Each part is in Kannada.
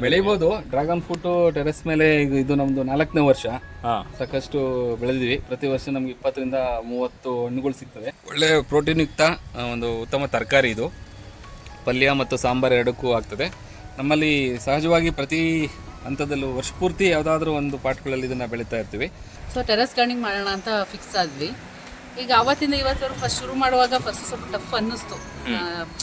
ಬೆಳಿಬೋದು ಡ್ರಾಗನ್ ಫ್ರೂಟ್ ಟೆರೆಸ್ ಮೇಲೆ ಈಗ ಇದು ನಮ್ದು ನಾಲ್ಕನೇ ವರ್ಷ. ಹಾ. ಸಾಕಷ್ಟು ಬೆಳೆದಿವಿ ಪ್ರತಿ ವರ್ಷ ನಮ್ಗೆ ಇಪ್ಪತ್ತರಿಂದ ಮೂವತ್ತು ಹಣ್ಣುಗಳು ಸಿಗ್ತವೆ. ಒಳ್ಳೆ ಪ್ರೋಟೀನ್ ಯುಕ್ತ ಒಂದು ಉತ್ತಮ ತರಕಾರಿ ಇದು. ಪಲ್ಯ ಮತ್ತು ಸಾಂಬಾರ್ ಎರಡಕ್ಕೂ ಆಗ್ತದೆ. ನಮ್ಮಲ್ಲಿ ಸಹಜವಾಗಿ ಪ್ರತಿ ಹಂತದಲ್ಲೂ ವರ್ಷ ಪೂರ್ತಿ ಯಾವುದಾದ್ರೂ ಒಂದು ಪಾಟ್ಗಳಲ್ಲಿ ಇದನ್ನ ಬೆಳೀತಾ ಇರ್ತೀವಿ. ಸೊ ಟೆರೆಸ್ ಗಾರ್ಡನಿಂಗ್ ಮಾಡೋಣ ಅಂತ ಫಿಕ್ಸ್ ಆದ್ವಿ. ಈಗ ಅವತ್ತಿಂದ ಇವತ್ತವರೆಗೂ ಫಸ್ಟ್ ಶುರು ಮಾಡುವಾಗ ಫಸ್ಟ್ ಸ್ವಲ್ಪ ಟಫ್ ಅನ್ನಿಸ್ತು.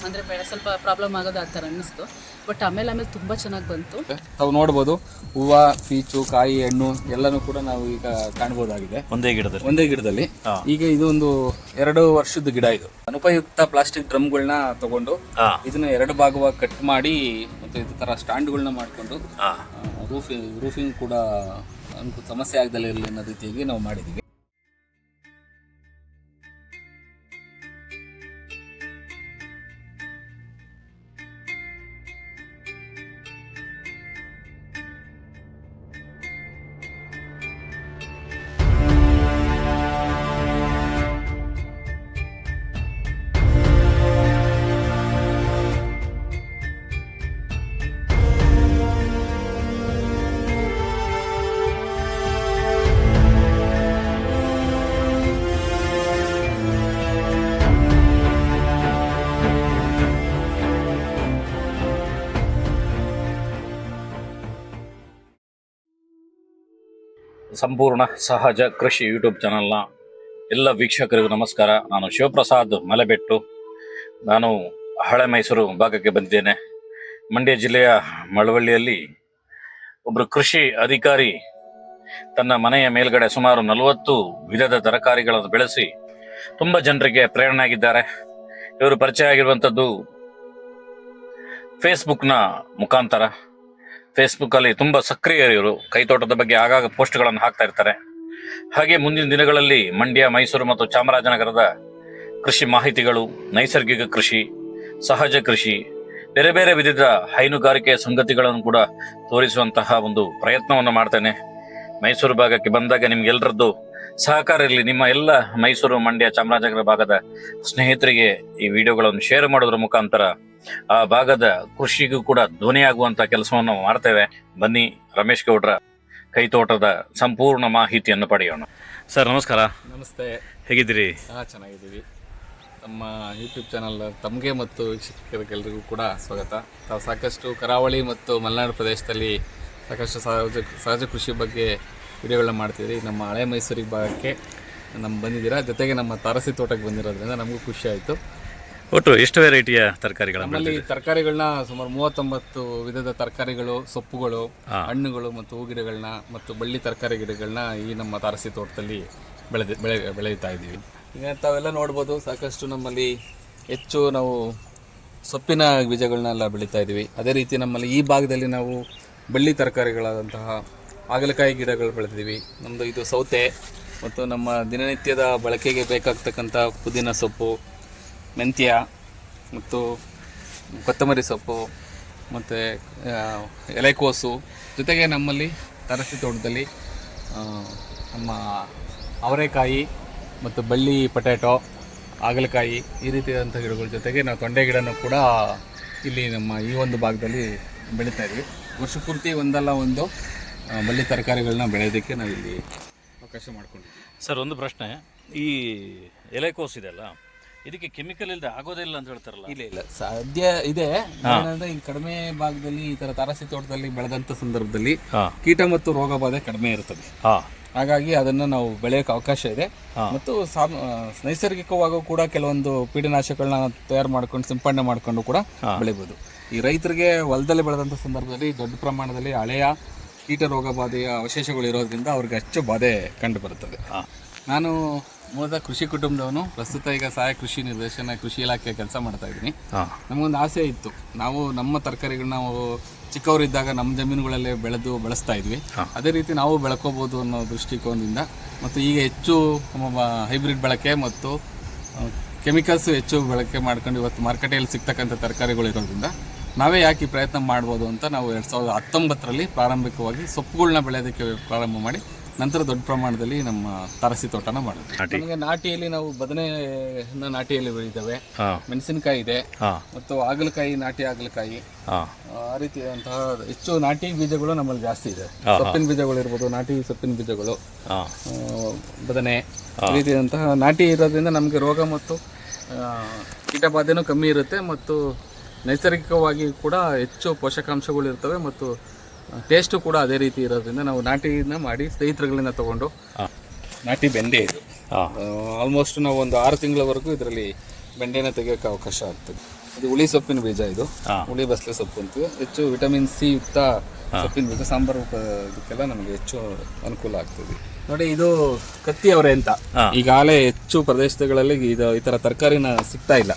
ಅಂದ್ರೆ ಬೇಡ ಸ್ವಲ್ಪ ಪ್ರಾಬ್ಲಮ್ ಆಗೋದು ಆ ಥರ ಅನ್ನಿಸ್ತು. ಬಟ್ ಆಮೇಲೆ ಆಮೇಲೆ ತುಂಬಾ ಚೆನ್ನಾಗಿ ಬಂತು. ತಾವು ನೋಡಬಹುದು ಹೂವು ಪೀಚು ಕಾಯಿ ಹಣ್ಣು ಎಲ್ಲಾನು ಕೂಡ ನಾವು ಈಗ ಕಾಣಬಹುದಾಗಿದೆ ಒಂದೇ ಗಿಡದಲ್ಲಿ. ಒಂದೇ ಗಿಡದಲ್ಲಿ. ಈಗ ಇದು ಒಂದು ಎರಡು ವರ್ಷದ ಗಿಡ ಇದು. ಅನುಪಯುಕ್ತ ಪ್ಲಾಸ್ಟಿಕ್ ಡ್ರಮ್ಗಳನ್ನ ತಗೊಂಡು ಇದನ್ನ ಎರಡು ಭಾಗವಾಗಿ ಕಟ್ ಮಾಡಿ ಮತ್ತೆ ಇದು ತರ ಸ್ಟ್ಯಾಂಡ್ಗಳನ್ನ ಮಾಡ್ಕೊಂಡು ರೂಫಿಂಗ್ ರೂಫಿಂಗ್ ಕೂಡ ಅನುಕೂಲ ಸಮಸ್ಯೆ ಆಗದಲ್ಲ ಇರಲಿ ಅನ್ನೋ ರೀತಿಯಾಗಿ ನಾವು ಮಾಡಿದ್ದೀವಿ. ಸಂಪೂರ್ಣ ಸಹಜ ಕೃಷಿ ಯೂಟ್ಯೂಬ್ ಚಾನಲ್ನ ಎಲ್ಲ ವೀಕ್ಷಕರಿಗೂ ನಮಸ್ಕಾರ. ನಾನು ಶಿವಪ್ರಸಾದ್ ಮಲೆಬೆಟ್ಟು. ನಾನು ಹಳೆ ಮೈಸೂರು ಭಾಗಕ್ಕೆ ಬಂದಿದ್ದೇನೆ. ಮಂಡ್ಯ ಜಿಲ್ಲೆಯ ಮಳವಳ್ಳಿಯಲ್ಲಿ ಒಬ್ಬರು ಕೃಷಿ ಅಧಿಕಾರಿ ತನ್ನ ಮನೆಯ ಮೇಲ್ಗಡೆ ಸುಮಾರು ನಲವತ್ತು ವಿಧದ ತರಕಾರಿಗಳನ್ನು ಬೆಳೆಸಿ ತುಂಬ ಜನರಿಗೆ ಪ್ರೇರಣೆ ಆಗಿದ್ದಾರೆ ಇವರು ಪರಿಚಯ ಆಗಿರುವಂಥದ್ದು ಫೇಸ್ಬುಕ್ನ ಮುಖಾಂತರ. ಫೇಸ್ಬುಕ್ ಅಲ್ಲಿ ತುಂಬಾ ಸಕ್ರಿಯರು ಕೈತೋಟದ ಬಗ್ಗೆ ಆಗಾಗ ಪೋಸ್ಟ್ಗಳನ್ನು ಹಾಕ್ತಾ ಇರ್ತಾರೆ. ಹಾಗೆ ಮುಂದಿನ ದಿನಗಳಲ್ಲಿ ಮಂಡ್ಯ, ಮೈಸೂರು ಮತ್ತು ಚಾಮರಾಜನಗರದ ಕೃಷಿ ಮಾಹಿತಿಗಳು, ನೈಸರ್ಗಿಕ ಕೃಷಿ, ಸಹಜ ಕೃಷಿ, ಬೇರೆ ಬೇರೆ ವಿಧದ ಹೈನುಗಾರಿಕೆ ಸಂಗತಿಗಳನ್ನು ಕೂಡ ತೋರಿಸುವಂತಹ ಒಂದು ಪ್ರಯತ್ನವನ್ನು ಮಾಡ್ತೇನೆ. ಮೈಸೂರು ಭಾಗಕ್ಕೆ ಬಂದಾಗ ನಿಮ್ಗೆಲ್ಲರದ್ದು ಸಹಕಾರ ಇರಲಿ. ನಿಮ್ಮ ಎಲ್ಲ ಮೈಸೂರು, ಮಂಡ್ಯ, ಚಾಮರಾಜನಗರ ಭಾಗದ ಸ್ನೇಹಿತರಿಗೆ ಈ ವಿಡಿಯೋಗಳನ್ನು ಶೇರ್ ಮಾಡೋದ್ರ ಮುಖಾಂತರ ಆ ಭಾಗದ ಕೃಷಿಗೂ ಕೂಡ ಧ್ವನಿಯಾಗುವಂತ ಕೆಲಸವನ್ನು ಮಾಡ್ತೇವೆ. ಬನ್ನಿ ರಮೇಶ್ ಗೌಡ್ರ ಕೈತೋಟದ ಸಂಪೂರ್ಣ ಮಾಹಿತಿಯನ್ನು ಪಡೆಯೋಣ. ಸರ್ ನಮಸ್ಕಾರ. ನಮಸ್ತೆ. ಹೇಗಿದ್ದೀರಿ? ಹಾಂ ಚೆನ್ನಾಗಿದ್ದೀವಿ. ನಮ್ಮ ಯೂಟ್ಯೂಬ್ ಚಾನಲ್ ತಮಗೆ ಮತ್ತು ವೀಕ್ಷಕರಿಗೆಲ್ಲರಿಗೂ ಕೂಡ ಸ್ವಾಗತ. ತಾವು ಸಾಕಷ್ಟು ಕರಾವಳಿ ಮತ್ತು ಮಲೆನಾಡು ಪ್ರದೇಶದಲ್ಲಿ ಸಾಕಷ್ಟು ಸಹಜ ಸಹಜ ಕೃಷಿ ಬಗ್ಗೆ ವಿಡಿಯೋಗಳನ್ನ ಮಾಡ್ತೀವಿ ನಮ್ಮ ಹಳೆ ಮೈಸೂರಿಗೆ ಭಾಗಕ್ಕೆ ನಮ್ಮ ಬಂದಿದ್ದೀರಾ? ಜೊತೆಗೆ ನಮ್ಮ ತಾರಸಿ ತೋಟಕ್ಕೆ ಬಂದಿರೋದ್ರಿಂದ ನಮಗೂ ಖುಷಿ ಆಯಿತು. ಒಟ್ಟು ಎಷ್ಟು ವೆರೈಟಿಯ ತರಕಾರಿಗಳ ನಮ್ಮಲ್ಲಿ ತರಕಾರಿಗಳನ್ನ ಸುಮಾರು ಮೂವತ್ತೊಂಬತ್ತು ವಿಧದ ತರಕಾರಿಗಳು ಸೊಪ್ಪುಗಳು. ಹಣ್ಣುಗಳು ಮತ್ತು ಹೂ ಗಿಡಗಳನ್ನ ಮತ್ತು ಬಳ್ಳಿ ತರಕಾರಿ ಗಿಡಗಳನ್ನ ಈ ನಮ್ಮ ತಾರಸಿ ತೋಟದಲ್ಲಿ ಬೆಳೆದ ಬೆಳೆ ಬೆಳೆಯುತ್ತಾ ಇದ್ದೀವಿ. ಈಗ ತಾವೆಲ್ಲ ನೋಡ್ಬೋದು ಸಾಕಷ್ಟು ನಮ್ಮಲ್ಲಿ ಹೆಚ್ಚು ನಾವು ಸೊಪ್ಪಿನ ಬೀಜಗಳನ್ನೆಲ್ಲ ಬೆಳೀತಾ ಇದ್ದೀವಿ. ಅದೇ ರೀತಿ ನಮ್ಮಲ್ಲಿ ಈ ಭಾಗದಲ್ಲಿ ನಾವು ಬಳ್ಳಿ ತರಕಾರಿಗಳಾದಂತಹ ಹಾಗಲಕಾಯಿ ಗಿಡಗಳು ಬೆಳೆದಿದ್ದೀವಿ. ನಮ್ಮದು ಇದು ಸೌತೆ ಮತ್ತು ನಮ್ಮ ದಿನನಿತ್ಯದ ಬಳಕೆಗೆ ಬೇಕಾಗ್ತಕ್ಕಂಥ ಪುದೀನ ಸೊಪ್ಪು ಮೆಂತ್ಯ ಮತ್ತು ಕೊತ್ತಂಬರಿ ಸೊಪ್ಪು ಮತ್ತು ಎಲೆಕೋಸು. ಜೊತೆಗೆ ನಮ್ಮಲ್ಲಿ ತರಸಿ ತೋಟದಲ್ಲಿ ನಮ್ಮ ಅವರೆಕಾಯಿ ಮತ್ತು ಬಳ್ಳಿ ಪೊಟ್ಯಾಟೊ, ಹಾಗಲಕಾಯಿ ಈ ರೀತಿಯಾದಂಥ ಗಿಡಗಳ ಜೊತೆಗೆ ನಾವು ತೊಂಡೆ ಗಿಡನೂ ಕೂಡ ಇಲ್ಲಿ ನಮ್ಮ ಈ ಒಂದು ಭಾಗದಲ್ಲಿ ಬೆಳೀತಾ ಇದ್ವಿ. ವರ್ಷ ಪೂರ್ತಿ ಒಂದಲ್ಲ ಒಂದು ಬಳ್ಳಿ ತರಕಾರಿಗಳನ್ನ ಬೆಳೆಯೋದಕ್ಕೆ ನಾವಿಲ್ಲಿ ಅವಕಾಶ ಮಾಡಿಕೊಂಡಿದ್ದೀವಿ. ಸರ್, ಒಂದು ಪ್ರಶ್ನೆ. ಈ ಎಲೆಕೋಸ್ ಇದೆಯಲ್ಲ ಇದಕ್ಕೆ ಕೆಮಿಕಲ್ ಇಲ್ಲದೆ ಆಗೋದಿಲ್ಲ ಅಂತ ಹೇಳ್ತಾರಲ್ಲ. ಇಲ್ಲ ಇಲ್ಲ. ಸಾಧ್ಯ ಇದೆ. ಏನಂದ್ರೆ ಈ ಕಡಿಮೆ ಭಾಗದಲ್ಲಿ ಈ ತರ ತಾರಸಿ ತೋಟದಲ್ಲಿ ಬೆಳೆದಂತ ಸಂದರ್ಭದಲ್ಲಿ ಕೀಟ ಮತ್ತು ರೋಗ ಬಾಧೆ ಕಡಿಮೆ ಇರುತ್ತದೆ. ಹಾಗಾಗಿ ಅದನ್ನ ನಾವು ಬೆಳೆಯೋಕೆ ಅವಕಾಶ ಇದೆ. ಮತ್ತು ನೈಸರ್ಗಿಕವಾಗೂ ಕೂಡ ಕೆಲವೊಂದು ಕೀಟನಾಶಕಗಳನ್ನ ತಯಾರು ಮಾಡ್ಕೊಂಡು ಸಿಂಪಡಣೆ ಮಾಡ್ಕೊಂಡು ಕೂಡ ಬೆಳಿಬಹುದು ಈ ರೈತರಿಗೆ ಹೊಲದಲ್ಲಿ ಬೆಳೆದಂತ ಸಂದರ್ಭದಲ್ಲಿ ದೊಡ್ಡ ಪ್ರಮಾಣದಲ್ಲಿ ಹಳೆಯ ಕೀಟ ರೋಗ ಬಾಧೆಯ ಅವಶೇಷಗಳು ಇರೋದ್ರಿಂದ ಅವ್ರಿಗೆ ಹೆಚ್ಚು ಬಾಧೆ ಕಂಡು ಬರುತ್ತದೆ. ನಾನು ಮೂಲತಃ ಕೃಷಿ ಕುಟುಂಬದವನು ಪ್ರಸ್ತುತ ಈಗ ಸಹಾಯ ಕೃಷಿ ನಿರ್ದೇಶನ ಕೃಷಿ ಇಲಾಖೆ ಕೆಲಸ ಮಾಡ್ತಾ ಇದ್ದೀನಿ. ನಮಗೊಂದು ಆಸೆ ಇತ್ತು. ನಾವು ನಮ್ಮ ತರಕಾರಿಗಳನ್ನ ನಾವು ಚಿಕ್ಕವರಿದ್ದಾಗ ನಮ್ಮ ಜಮೀನುಗಳಲ್ಲೇ ಬೆಳೆದು ಬಳಸ್ತಾ ಇದ್ವಿ. ಅದೇ ರೀತಿ ನಾವು ಬೆಳ್ಕೋಬೋದು ಅನ್ನೋ ದೃಷ್ಟಿಕೋನದಿಂದ ಮತ್ತು ಈಗ ಹೆಚ್ಚು ಹೈಬ್ರಿಡ್ ಬಳಕೆ ಮತ್ತು ಕೆಮಿಕಲ್ಸ್ ಹೆಚ್ಚು ಬಳಕೆ ಮಾಡ್ಕೊಂಡು ಇವತ್ತು ಮಾರ್ಕೆಟಲ್ಲಿ ಸಿಗ್ತಕ್ಕಂಥ ತರಕಾರಿಗಳು ಇರೋದ್ರಿಂದ ನಾವೇ ಯಾಕೆ ಪ್ರಯತ್ನ ಮಾಡ್ಬೋದು ಅಂತ ನಾವು ಎರಡು ಸಾವಿರದ ಹತ್ತೊಂಬತ್ತರಲ್ಲಿ ಪ್ರಾರಂಭಿಕವಾಗಿ ಸೊಪ್ಪುಗಳನ್ನ ಬೆಳೆಯೋದಕ್ಕೆ ಪ್ರಾರಂಭ ಮಾಡಿ ನಂತರ ದೊಡ್ಡ ಪ್ರಮಾಣದಲ್ಲಿ ನಮ್ಮ ತಾರಸಿ ತೋಟನ ಮಾಡುತ್ತೆ ನಮಗೆ ನಾಟಿಯಲ್ಲಿ ನಾವು ಬದನೆ ನಾಟಿಯಲ್ಲಿ ಬೆಳಿತೇವೆ. ಮೆಣಸಿನಕಾಯಿ ಇದೆ. ಮತ್ತು ಹಾಗಲಕಾಯಿ ನಾಟಿ ಹಾಗಲಕಾಯಿ. ಆ ರೀತಿಯಾದಂತಹ ಹೆಚ್ಚು ನಾಟಿ ಬೀಜಗಳು ನಮ್ಮಲ್ಲಿ ಜಾಸ್ತಿ ಇದೆ. ಸೊಪ್ಪಿನ ಬೀಜಗಳು ಇರ್ಬೋದು ನಾಟಿ ಸೊಪ್ಪಿನ ಬೀಜಗಳು ಬದನೆ ಈ ರೀತಿಯಾದಂತಹ ನಾಟಿ ಇರೋದ್ರಿಂದ ನಮಗೆ ರೋಗ ಮತ್ತು ಕೀಟ ಬಾಧೆನೂ ಕಮ್ಮಿ ಇರುತ್ತೆ ಮತ್ತು ನೈಸರ್ಗಿಕವಾಗಿ ಕೂಡ ಹೆಚ್ಚು ಪೋಷಕಾಂಶಗಳು ಇರ್ತವೆ ಮತ್ತು ಟೇಸ್ಟು ಕೂಡ ಅದೇ ರೀತಿ ಇರೋದ್ರಿಂದ ನಾವು ನಾಟಿನ ಮಾಡಿ ಸ್ನೇಹಿತರುಗಳನ್ನ ತಗೊಂಡು ನಾಟಿ ಬೆಂಡೆ ಇದು. ಆಲ್ಮೋಸ್ಟ್ ನಾವು ಒಂದು ಆರು ತಿಂಗಳವರೆಗೂ ಇದರಲ್ಲಿ ಬೆಂಡೆನ ತೆಗೆಯೋಕ್ಕೆ ಅವಕಾಶ ಆಗ್ತದೆ. ಇದು ಹುಳಿ ಸೊಪ್ಪಿನ ಬೀಜ ಇದು. ಹುಳಿ ಬಸಳೆ ಸೊಪ್ಪು ಅಂತೀವಿ. ಹೆಚ್ಚು ವಿಟಮಿನ್ ಸಿ ಯುಕ್ತ ಸೊಪ್ಪಿನ ಬೀಜ ಸಾಂಬಾರು ಇದಕ್ಕೆಲ್ಲ ನಮಗೆ ಹೆಚ್ಚು ಅನುಕೂಲ ಆಗ್ತದೆ. ನೋಡಿ ಇದು ಕತ್ತಿ ಅವರೇ ಅಂತ. ಈಗಾಗಲೇ ಹೆಚ್ಚು ಪ್ರದೇಶಗಳಲ್ಲಿ ಇದು ಈ ಥರ ತರಕಾರಿನ ಸಿಗ್ತಾ ಇಲ್ಲ.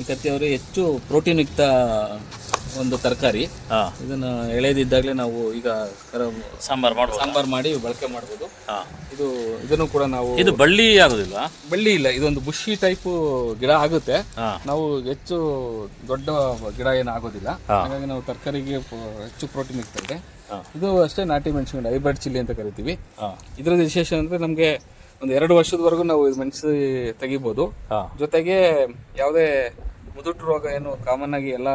ಈ ಕತ್ತಿ ಅವರೆ ಹೆಚ್ಚು ಪ್ರೋಟೀನ್ ಯುಕ್ತ ಒಂದು ತರಕಾರಿ. ಇದನ್ನ ಎಳೆದಿದ್ದಾಗಲೇ ನಾವು ಈಗ ಸಾಂಬಾರ್ ಮಾಡ್ಬೋದು. ಸಾಂಬಾರ್ ಮಾಡಿ ಬಳಕೆ ಮಾಡಬಹುದು ಇದು ಇದನ್ನು ಕೂಡ ನಾವು ಇದು ಬಳ್ಳಿ ಆಗೋದಿಲ್ಲ ಬಳ್ಳಿ ಇಲ್ಲ ಇದೊಂದು ಬುಷಿ ಟೈಪ್ ಗಿಡ ಆಗುತ್ತೆ. ನಾವು ಹೆಚ್ಚು ದೊಡ್ಡ ಗಿಡ ಏನು ಆಗೋದಿಲ್ಲ. ಹಾಗಾಗಿ ನಾವು ತರಕಾರಿಗೆ ಹೆಚ್ಚು ಪ್ರೋಟೀನ್ ಇರ್ತದೆ. ಇದು ಅಷ್ಟೇ ನಾಟಿ ಮೆಣಸಿನ ಹೈಬ್ರಿಡ್ ಚಿಲ್ಲಿ ಅಂತ ಕರಿತೀವಿ. ಇದ್ರ ವಿಶೇಷ ಅಂದ್ರೆ ನಮಗೆ ಒಂದು ಎರಡು ವರ್ಷದವರೆಗೂ ನಾವು ಇದು ಮೆಣಸು ತೆಗಿಬೋದು. ಜೊತೆಗೆ ಯಾವುದೇ ಮುದುಟು ರೋಗ ಏನು ಕಾಮನ್ ಆಗಿ ಎಲ್ಲ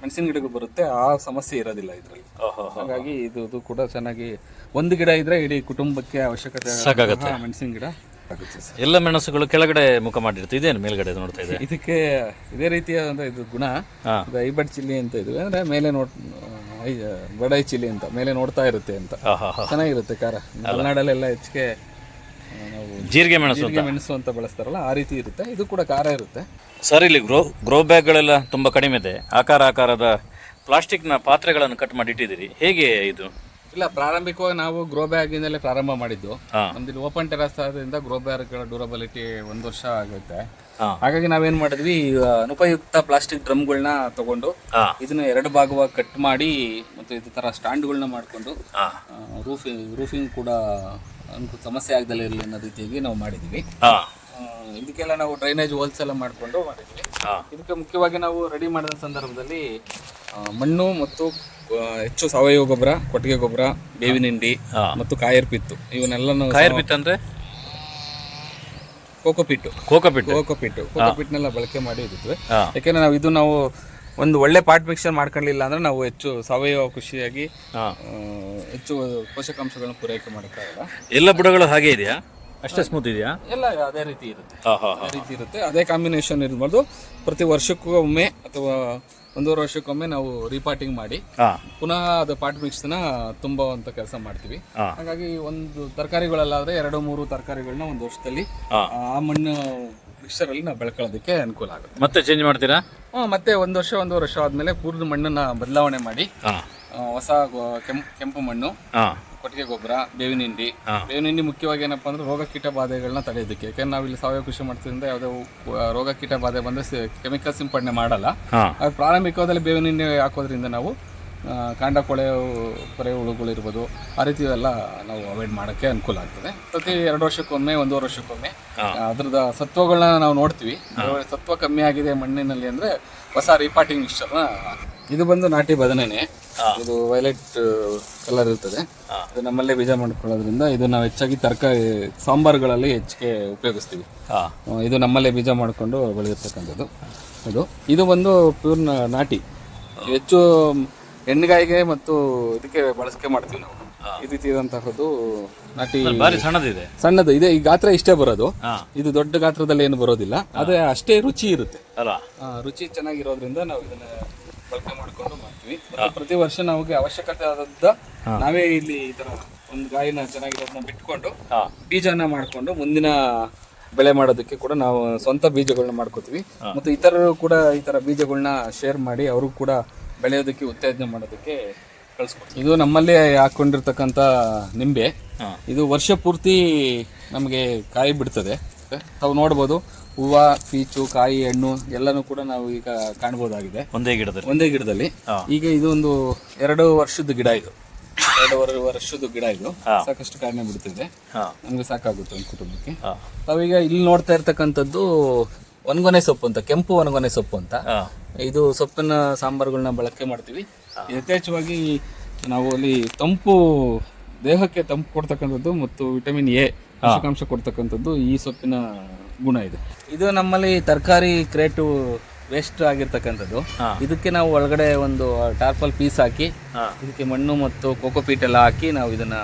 ಮೆಣಸಿನ ಗಿಡಗಳು ಬರುತ್ತೆ ಆ ಸಮಸ್ಯೆ ಇರೋದಿಲ್ಲ ಇದರಲ್ಲಿ. ಹಾಗಾಗಿ ಇದು ಇದು ಕೂಡ ಚೆನ್ನಾಗಿ ಒಂದು ಗಿಡ ಇದ್ರೆ ಇಡೀ ಕುಟುಂಬಕ್ಕೆ ಅವಶ್ಯಕತೆ ಸಾಕಾಗತ್ತೆ. ಮೆಣಸಿನ ಗಿಡ ಎಲ್ಲ ಮೆಣಸುಗಳು ಕೆಳಗಡೆ ಮುಖ ಮಾಡಿರುತ್ತೆ ಇದೇನು ಮೇಲ್ಗಡೆ ನೋಡ್ತಾ ಇದೆ ಇದಕ್ಕೆ ಇದೇ ರೀತಿಯ ಒಂದು ಇದು ಗುಣ. ಐಬಡ್ ಚಿಲ್ಲಿ ಅಂತ ಇದು ಅಂದ್ರೆ ಮೇಲೆ ನೋಡ್ ಬಡಾಯಿ ಚಿಲ್ಲಿ ಅಂತ ಮೇಲೆ ನೋಡ್ತಾ ಇರುತ್ತೆ ಅಂತ. ಚೆನ್ನಾಗಿರುತ್ತೆ ಖಾರ. ಮಲೆನಾಡಲ್ಲೆಲ್ಲ ಹೆಚ್ಚಿಗೆ ಜೀರಿಗೆ ಮೆಣಸು ಜೀರಿಗೆ ಮೆಣಸು ಅಂತ ಬಳಸ್ತಾರಲ್ಲ ಆ ರೀತಿ ಇರುತ್ತೆ. ಇದು ಕೂಡ ಖಾರ ಇರುತ್ತೆ. ಸರ್ ಇಲ್ಲಿ ಗ್ರೋ ಗ್ರೋ ಬ್ಯಾಗ್ಗಳೆಲ್ಲ ತುಂಬ ಕಡಿಮೆ ಇದೆ. ಆಕಾರ ಆಕಾರದ ಪ್ಲಾಸ್ಟಿಕ್ನ ಪಾತ್ರೆಗಳನ್ನು ಕಟ್ ಮಾಡಿ ಇಟ್ಟಿದ್ದೀರಿ. ಹೇಗೆ ಇದು? ಇಲ್ಲ ಪ್ರಾರಂಭಿಕವಾಗಿ ನಾವು ಗ್ರೋ ಬ್ಯಾಗ್ ಇಂದಲೇ ಪ್ರಾರಂಭ ಮಾಡಿದ್ದು. ನಮ್ದು ಓಪನ್ ಟೆರಸ್ ಆದ್ರಿಂದ ಗ್ರೋ ಬ್ಯಾಗ್ಗಳ ಡ್ಯೂರಬಿಲಿಟಿ ಒಂದು ವರ್ಷ ಆಗುತ್ತೆ. ಹಾಗಾಗಿ ನಾವೇನ್ ಮಾಡಿದ್ವಿ ಅನುಪಯುಕ್ತ ಪ್ಲಾಸ್ಟಿಕ್ ಡ್ರಮ್ಗಳನ್ನ ತಗೊಂಡು ಇದನ್ನ ಎರಡು ಭಾಗವಾಗಿ ಕಟ್ ಮಾಡಿ ಮತ್ತು ಇದು ತರ ಸ್ಟ್ಯಾಂಡ್ಗಳನ್ನ ಮಾಡಿಕೊಂಡು ರೂಫಿಂಗ್ ರೂಫಿಂಗ್ ಕೂಡ ಸಮಸ್ಯೆ ಆಗದಲ್ಲ ಇರಲಿ ಅನ್ನೋ ರೀತಿಯಾಗಿ ನಾವು ಮಾಡಿದ್ವಿ. ಇದಕ್ಕೆಲ್ಲ ನಾವು ಡ್ರೈನೇಜ್ ಹೋಲ್ಸ್ ಎಲ್ಲ ಮಾಡಿಕೊಂಡು ಮಾಡಿದ್ವಿ. ಇದಕ್ಕೆ ಮುಖ್ಯವಾಗಿ ನಾವು ರೆಡಿ ಮಾಡಿದ ಸಂದರ್ಭದಲ್ಲಿ ಆ, ಮಣ್ಣು ಮತ್ತು ಆ, ಹೆಚ್ಚು ಸಾವಯವ ಗೊಬ್ಬರ ಕೊಟ್ಟಿಗೆ ಗೊಬ್ಬರ ಬೇವಿನ ಹಿಂಡಿ ಮತ್ತು ಕಾಯರ್ ಪಿತ್ತು. ಇವನ್ನೆಲ್ಲ ನಾವು ಕಾಯರ್ ಪಿತ್ತು ಅಂದ್ರೆ? Coco peat. Coco peat coco peat. Coco ಪಿಟ್ನೆಲ್ಲ ಬಳಕೆ ಮಾಡಿ ಇದ್ದಿದ್ವಿ. ಯಾಕೆಂದ್ರೆ ನಾವು ಇದು ನಾವು ಒಂದು ಒಳ್ಳೆ ಪಾರ್ಟ್ ಮಿಕ್ಸರ್ ಮಾಡ್ಕೊಳ್ಳಿಲ್ಲ ಅಂದ್ರೆ ನಾವು ಹೆಚ್ಚು ಸಾವಯವ ಕೃಷಿಯಾಗಿ ಹೆಚ್ಚು ಪೋಷಕಾಂಶಗಳನ್ನು ಪೂರೈಕೆ ಮಾಡೋಕ್ಕಾಗಲ್ಲ ಎಲ್ಲ ಬುಡಗಳು ಹಾಗೆ ಇದೆಯಾ? ಅಷ್ಟೇ ಸ್ಮೂತ್ ಇದೆಯಾ? ಎಲ್ಲ ಅದೇ ರೀತಿ ಇರುತ್ತೆ. ಅದೇ ರೀತಿ ಇರುತ್ತೆ. ಅದೇ ಕಾಂಬಿನೇಷನ್ ಇರ್ಬೋದು. ಪ್ರತಿ ವರ್ಷಕ್ಕೂ ಒಮ್ಮೆ ಅಥವಾ ಒಂದೂವರೆ ವರ್ಷಕ್ಕೊಮ್ಮೆ ನಾವು ರೀಪಾರ್ಟಿಂಗ್ ಮಾಡಿ ಪುನಃ ಅದು ಪಾಟ್ ಮಿಕ್ಸ್ನ ತುಂಬುವಂತ ಕೆಲಸ ಮಾಡ್ತೀವಿ. ಹಾಗಾಗಿ ಒಂದು ತರಕಾರಿಗಳಲ್ಲಾದ್ರೆ ಎರಡು ಮೂರು ತರಕಾರಿಗಳನ್ನ ಒಂದು ವರ್ಷದಲ್ಲಿ ಆ ಮಣ್ಣು ಅಲ್ಲಿ ನಾವು ಬೆಳ್ಕೊಳ್ಳೋದಕ್ಕೆ ಅನುಕೂಲ ಆಗುತ್ತೆ. ಮತ್ತೆ ಚೇಂಜ್ ಮಾಡ್ತೀರಾ? ಹ್ಞೂ ಮತ್ತೆ ಒಂದು ವರ್ಷ ಒಂದು ವರ್ಷ ಆದ್ಮೇಲೆ ಪೂರ್ಣ ಮಣ್ಣನ್ನ ಬದಲಾವಣೆ ಮಾಡಿ ಹಾ. ಆ, ಹೊಸ ಗೊ- ಕೆಂಪು ಕೆಂಪು ಮಣ್ಣು ಹಾ. ಕೊಟ್ಟಿಗೆ ಗೊಬ್ಬರ ಬೇವಿನ ಹಿಂಡಿ. ಬೇವಿನ ಹಿಂಡಿ ಮುಖ್ಯವಾಗಿ ಏನಪ್ಪಾ ಅಂದ್ರೆ ರೋಗ ಕೀಟ ಬಾಧೆಗಳನ್ನ ತಡೆಯೋದಕ್ಕೆ. ಯಾಕಂದ್ರೆ ನಾವು ಇಲ್ಲಿ ಸಾವಯವ ಕೃಷಿ ಮಾಡ್ತಿದ್ರಿಂದ ಯಾವುದೇ ರೋಗ ಕೀಟ ಬಾಧೆ ಬಂದ್ರೆ ಕೆಮಿಕಲ್ ಸಿಂಪಡಣೆ ಮಾಡಲ್ಲ. ಹಾ. ಅದು ಪ್ರಾರಂಭಿಕವಾದಲ್ಲಿ ಬೇವಿನ ಹಿಂಡಿ ಹಾಕೋದ್ರಿಂದ ನಾವು ಕಾಂಡ ಕೊಳೆ ಕೊರೆ ಹುಳುಗಳಿರ್ಬೋದು ಆ ರೀತಿ ಎಲ್ಲ ನಾವು ಅವಾಯ್ಡ್ ಮಾಡೋಕ್ಕೆ ಅನುಕೂಲ ಆಗ್ತದೆ. ಪ್ರತಿ ಎರಡು ವರ್ಷಕ್ಕೊಮ್ಮೆ ಒಂದೂವರೆ ವರ್ಷಕ್ಕೊಮ್ಮೆ ಅದ್ರದ್ದು ಸತ್ವಗಳನ್ನ ನಾವು ನೋಡ್ತೀವಿ. ಸತ್ವ ಕಮ್ಮಿ ಆಗಿದೆ ಮಣ್ಣಿನಲ್ಲಿ ಅಂದ್ರೆ ಹೊಸ ರಿಪಾರ್ಟಿಂಗ್ ಮಿಕ್ಸ್ಚರ್ನ ಇದು ಬಂದು ನಾಟಿ ಬದನೆನೆ. ಇದು ವೈಲೆಟ್ ಕಲರ್ ಇರ್ತದೆ. ಅದು ಇದು ನಮ್ಮಲ್ಲೇ ಬೀಜ ಮಾಡ್ಕೊಳ್ಳೋದ್ರಿಂದ ಇದು ನಾವು ಹೆಚ್ಚಾಗಿ ತರಕಾರಿ ಸಾಂಬಾರುಗಳಲ್ಲಿ ಹೆಚ್ಚಿಗೆ ಉಪಯೋಗಿಸ್ತೀವಿ. ಇದು ನಮ್ಮಲ್ಲೇ ಬೀಜ ಮಾಡಿಕೊಂಡು ಬೆಳೆದಿರ್ತಕ್ಕಂಥದ್ದು. ಇದು ಇದು ಬಂದು ಪ್ಯೂರ್ ನಾಟಿ. ಹೆಚ್ಚು ಹೆಣ್ಣಿಗಾಯಿಗೆ ಮತ್ತು ಇದಕ್ಕೆ ಬಳಸಿಕೆ ಮಾಡ್ತೀವಿ ನಾವು. ಈ ರೀತಿ ಇರುವಂತಹದ್ದು ನಾಟಿ ಬಾರಿ ಸಣ್ಣದಿದೆ. ಸಣ್ಣದು. ಇದೆ ಈ ಗಾತ್ರ ಇಷ್ಟೇ ಬರೋದು. ಇದು ದೊಡ್ಡ ಗಾತ್ರದಲ್ಲಿ ಏನು ಬರೋದಿಲ್ಲ. ಅದೇ ಅಷ್ಟೇ ರುಚಿ ಇರುತ್ತೆ. ಅಲ್ಲ ರುಚಿ ಚೆನ್ನಾಗಿರೋದ್ರಿಂದ ನಾವು ಇದನ್ನ ಬಳಕೆ ಮಾಡ್ಕೊಂಡು ಮಾಡ್ತೀವಿ. ಪ್ರತಿ ವರ್ಷ ನಮಗೆ ಅವಶ್ಯಕತೆ ಆದಂತ ನಾವೇ ಇಲ್ಲಿ ಈ ತರ ಒಂದು ಗಾಯಿನ ಚೆನ್ನಾಗಿರೋದನ್ನ ಬಿಟ್ಕೊಂಡು ಬೀಜನ ಮಾಡ್ಕೊಂಡು ಮುಂದಿನ ಬೆಳೆ ಮಾಡೋದಕ್ಕೆ ಕೂಡ ನಾವು ಸ್ವಂತ ಬೀಜಗಳನ್ನ ಮಾಡ್ಕೋತೀವಿ. ಮತ್ತು ಇತರರು ಕೂಡ ಈ ತರ ಬೀಜಗಳನ್ನ ಶೇರ್ ಮಾಡಿ ಅವರು ಕೂಡ ಬೆಳೆಯೋದಕ್ಕೆ ಉತ್ತೇಜನ ಮಾಡೋದಕ್ಕೆ ಕಳಿಸ್ಕೊಡ್ತೀವಿ ಇದು ನಮ್ಮಲ್ಲಿ ಹಾಕೊಂಡಿರ್ತಕ್ಕಂಥ ನಿಂಬೆ. ಇದು ವರ್ಷ ಪೂರ್ತಿ ನಮಗೆ ಕಾಯಿ ಬಿಡ್ತದೆ. ತಾವು ನೋಡ್ಬೋದು ಹೂವು ಪೀಚು ಕಾಯಿ ಹಣ್ಣು ಎಲ್ಲನೂ ಕೂಡ ನಾವು ಈಗ ಕಾಣ್ಬೋದಾಗಿದೆ. ಒಂದೇ ಗಿಡದಲ್ಲಿ. ಒಂದೇ ಗಿಡದಲ್ಲಿ. ಈಗ ಇದು ಒಂದು ಎರಡು ವರ್ಷದ ಗಿಡ ಇದು. ಎರಡೂವರೆ ವರ್ಷದ ಗಿಡ ಇದು. ಸಾಕಷ್ಟು ಕಾಯಿಲೆ ಬಿಡ್ತಿದೆ. ನಮ್ಗೆ ಸಾಕಾಗುತ್ತೆ ಒಂದು ಕುಟುಂಬಕ್ಕೆ. ತಾವೀಗ ಇಲ್ಲಿ ನೋಡ್ತಾ ಇರ್ತಕ್ಕಂಥದ್ದು ಒಣಗೊನೆ ಸೊಪ್ಪು ಅಂತ ಕೆಂಪು ಒಣಗೊನೆ ಸೊಪ್ಪು ಅಂತ. ಇದು ಸೊಪ್ಪಿನ ಸಾಂಬಾರುಗಳನ್ನ ಬಳಕೆ ಮಾಡ್ತೀವಿ. ಯಥೇಚ್ಛವಾಗಿ ನಾವು ಅಲ್ಲಿ ತಂಪು ದೇಹಕ್ಕೆ ತಂಪು ಕೊಡ್ತಕ್ಕಂಥದ್ದು ಮತ್ತು ವಿಟಮಿನ್ ಎ ಪೋಷಕಾಂಶ ಕೊಡ್ತಕ್ಕಂಥದ್ದು ಈ ಸೊಪ್ಪಿನ ಗುಣ ಇದೆ. ಇದು ನಮ್ಮಲ್ಲಿ ತರಕಾರಿ ಕ್ರೇಟು ವೇಸ್ಟ್ ಆಗಿರ್ತಕ್ಕಂಥದ್ದು. ಇದಕ್ಕೆ ನಾವು ಒಳಗಡೆ ಒಂದು ಟಾರ್ಪಲ್ ಪೀಸ್ ಹಾಕಿ ಇದಕ್ಕೆ ಮಣ್ಣು ಮತ್ತು ಕೋಕೋಪೀಟ್ ಎಲ್ಲ ಹಾಕಿ ನಾವು ಇದನ್ನ